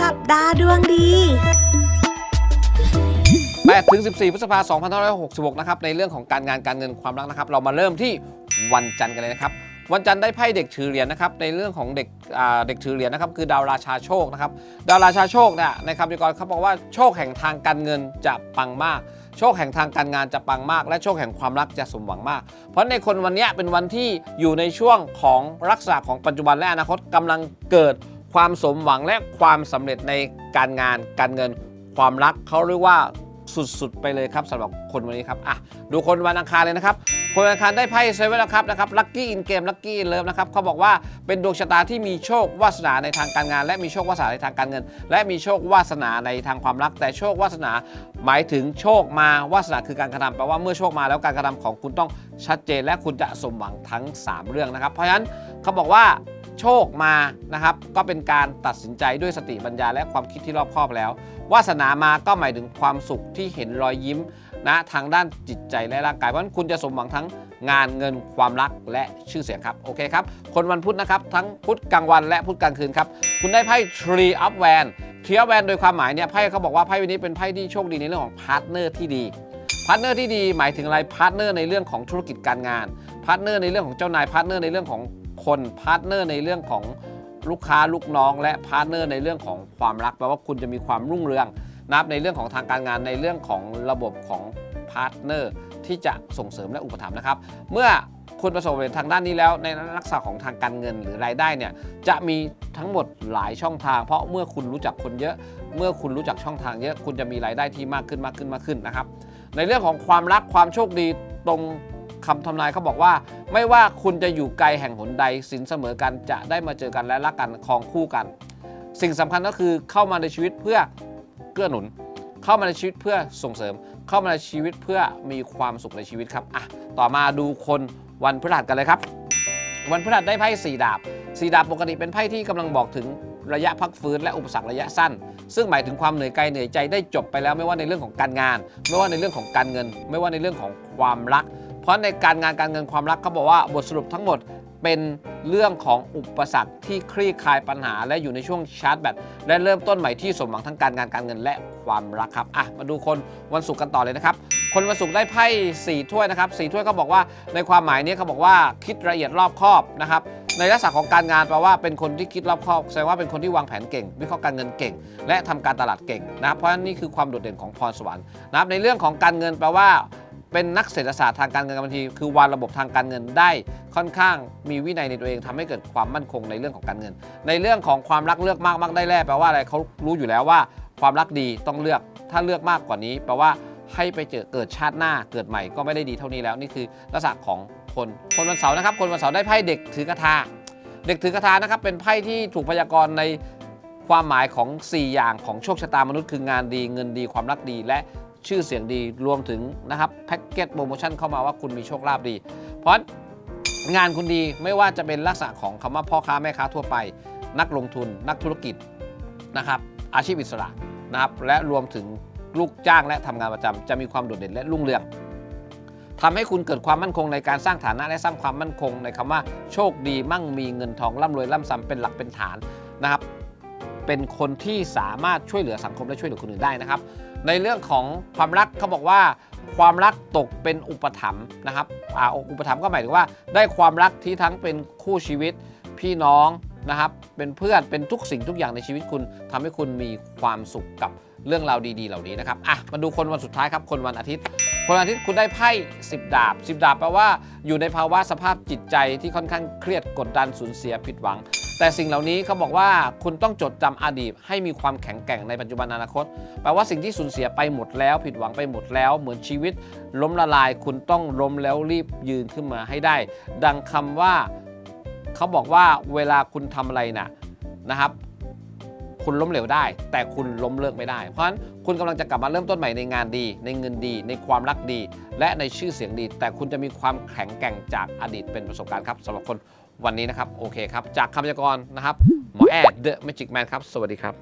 สัปดาห์ดวงดี 8ถึง14 พฤษภาคม2566 นะครับ ในเรื่องของการงานการเงินความรักนะครับ เรามาเริ่มที่วันจันทร์กันเลยนะครับ วันจันทร์ได้ไพ่เด็กถือเหรียญนะครับ ในเรื่องของเด็กเด็กถือเหรียญนะครับ คือดาวราชาโชคนะครับ ดาวราชาโชคเนี่ยในคำพยากรณ์เขาบอกว่าโชคแห่งทางการเงินจะปังมาก โชคแห่งทางการงานจะปังมาก และโชคแห่งความรักจะสมหวังมาก เพราะในคนวันนี้เป็นวันที่อยู่ในช่วงของรักษาของปัจจุบันและอนาคตกำลังเกิด ความสมหวังและความสำเร็จในการงานการเงินความรักเขาเรียกว่าสุดๆ ไปเลยครับสำหรับคนวันนี้ครับอะดูคนวันอังคารเลยนะครับคนวันอังคารได้ไพ่เซเว่นแล้วครับนะครับลัคกี้อินเกมลัคกี้เลิฟนะครับเขาบอกว่าเป็นดวงชะตาที่มีโชควาสนาในทางการงาน และมีโชควาสนาในทางการเงิน และมีโชควาสนาในทางความรัก แต่โชควาสนาหมายถึงโชคมาวาสนาคือการกระทำแปลว่าเมื่อโชคมาแล้วการกระทำของคุณต้องชัดเจนและคุณจะสมหวังทั้ง 3 เรื่องนะครับ เพราะฉะนั้น เขาบอกว่าโชคมานะครับ ก็เป็นการตัดสินใจด้วยสติปัญญาและความคิดที่รอบคอบแล้ว วาสนามาก็หมายถึงความสุขที่เห็นรอยยิ้มนะทางด้านจิตใจและร่างกายเพราะฉะนั้นคุณจะสมหวังทั้งงานเงินความรักและชื่อเสียงครับ โอเคครับ คนวันพุธนะครับ ทั้งพุธกลางวันและพุธกลางคืนครับ คุณได้ไพ่ Tree of Van Tree of Van โดยความหมายเนี่ยไพ่เขาบอกว่าไพ่วันนี้เป็นไพ่ที่โชคดีในเรื่องของพาร์ทเนอร์ที่ดีพาร์ทเนอร์ที่ดีหมายถึงอะไรพาร์ทเนอร์ในเรื่องของธุรกิจการงานพาร์ทเนอร์ในเรื่องของเจ้านายพาร์ทเนอร์ในเรื่องของ คนพาร์ทเนอร์ในเรื่องของลูกค้าลูกน้อง และพาร์ทเนอร์ในเรื่องของความรักแปลว่าคุณจะมีความรุ่งเรืองนะครับในเรื่องของทางการงานในเรื่องของระบบของพาร์ทเนอร์ที่จะส่งเสริมและอุปถัมภ์นะครับ เมื่อคุณประสบความสำเร็จทางด้านนี้แล้ว ในลักษณะของทางการเงินหรือรายได้เนี่ยจะมีทั้งหมดหลายช่องทาง เพราะเมื่อคุณรู้จักคนเยอะ เมื่อคุณรู้จักช่องทางเยอะ คุณจะมีรายได้ที่มากขึ้นมากขึ้นมากขึ้นนะครับ ในเรื่องของความรักความโชคดีตรง คำทำนายเขาบอกว่า ไม่ว่าคุณจะอยู่ไกลแห่งหนใดสินเสมอกันจะได้มาเจอกันและรักกันครองคู่กัน สิ่งสำคัญก็คือเข้ามาในชีวิตเพื่อเกื้อหนุน เข้ามาในชีวิตเพื่อส่งเสริม เข้ามาในชีวิตเพื่อมีความสุขในชีวิตครับอะต่อมาดูคนวันพฤหัสกันเลยครับ วันพฤหัสได้ไพ่สี่ดาบสี่ดาบปกติเป็นไพ่ที่กำลังบอกถึงระยะพักฟื้นและอุปสรรคระยะสั้น ซึ่งหมายถึงความเหนื่อยกายเหนื่อยใจได้จบไปแล้วไม่ว่าในเรื่องของการงาน ไม่ว่าในเรื่องของการเงิน ไม่ว่าในเรื่องของความรัก เพราะในการงานการเงินความรักเขาบอกว่าบทสรุปทั้งหมดเป็นเรื่องของอุปสรรคที่คลี่คลายปัญหา และอยู่ในช่วงชาร์จแบตและเริ่มต้นใหม่ที่สมหวังทั้งการงานการเงินและความรักครับอะมาดูคนวันศุกร์กันต่อเลยนะครับ คนวันศุกร์ได้ไพ่สี่ถ้วยนะครับสี่ถ้วยเขาบอกว่าในความหมายนี้เขาบอกว่าคิดละเอียดรอบคอบนะครับในลักษณะของการงานแปลว่าเป็นคนที่คิดรอบคอบแสดงว่าเป็นคนที่วางแผนเก่ง วิเคราะห์การเงินเก่ง และทำการตลาดเก่งนะครับเพราะฉะนั้นนี่คือความโดดเด่นของพรสวรรค์นะครับในเรื่องของการเงินแปลว่า เป็นนักเศรษฐศาสตร์ทางการเงินบางที คือวางระบบทางการเงินได้ค่อนข้างมีวินัยในตัวเองทำให้เกิดความมั่นคงในเรื่องของการเงิน ในเรื่องของความรักเลือกมากมักได้แลแปลว่าอะไรเขารู้อยู่แล้วว่า ความรักดีต้องเลือกถ้าเลือกมากกว่านี้ แปลว่าให้ไปเจอเกิดชาติหน้าเกิดใหม่ก็ไม่ได้ดีเท่านี้แล้วนี่คือลักษณะของคนคนวันเสาร์นะครับ คนวันเสาร์ได้ไพ่เด็กถือกระทาเด็กถือกระทานะครับเป็นไพ่ที่ถูกพยากรณ์ในความหมายของ 4 อย่างของโชคชะตามนุษย์คืองานดีเงินดีความรักดีและ ชื่อเสียงดีรวมถึงนะครับแพ็กเกจโปรโมชั่นเข้ามาว่าคุณมีโชคลาภดี เพราะงานคุณดีไม่ว่าจะเป็นลักษณะของคำว่าพ่อค้าแม่ค้าทั่วไป นักลงทุน นักธุรกิจนะครับอาชีพอิสระนะครับและรวมถึงลูกจ้างและทำงานประจำจะมีความโดดเด่นและรุ่งเรืองทำให้คุณเกิดความมั่นคงในการสร้างฐานะและสร้างความมั่นคงในคำว่าโชคดีมั่งมีเงินทองร่ำรวยร่ำซ้ำเป็นหลักเป็นฐานนะครับ เป็นคนที่สามารถช่วยเหลือสังคมและช่วยเหลือคนอื่นได้นะครับ ในเรื่องของความรักเขาบอกว่า ความรักตกเป็นอุปถัมภ์นะครับอ่าอุปถัมภ์ก็หมายถึงว่า ได้ความรักที่ทั้งเป็นคู่ชีวิตพี่น้องนะครับ เป็นเพื่อนเป็นทุกสิ่งทุกอย่างในชีวิตคุณทำให้คุณมีความสุขกับเรื่องราวดีๆ เหล่านี้นะครับอะมาดูคนวันสุดท้ายครับ คนวันอาทิตย์คนวันอาทิตย์คุณได้ไพ่10 ดาบ 10 ดาบแปลว่าอยู่ในภาวะสภาพจิตใจที่ค่อนข้างเครียดกดดันสูญเสียผิดหวัง แต่สิ่งเหล่านี้เขาบอกว่าคุณต้องจดจำอดีต ให้มีความแข็งแกร่งในปัจจุบันอนาคตแปลว่าสิ่งที่สูญเสียไปหมดแล้ว ผิดหวังไปหมดแล้ว เหมือนชีวิต ล้มละลายคุณต้องล้มแล้วรีบยืนขึ้นมาให้ได้ ดังคำว่าเขาบอกว่าเวลาคุณทำอะไรนะนะครับ คุณล้มเหลวได้ แต่คุณล้มเลิกไม่ได้ เพราะฉะนั้นคุณกำลังจะกลับมาเริ่มต้นใหม่ในงานดี ในเงินดี ในความรักดี และในชื่อเสียงดี แต่คุณจะมีความแข็งแกร่งจากอดีตเป็นประสบการณ์ครับสำหรับคนวันนี้นะครับโอเคครับจากคำพยากรณ์นะครับหมอแอดเดอะแมจิกแมนครับสวัสดีครับ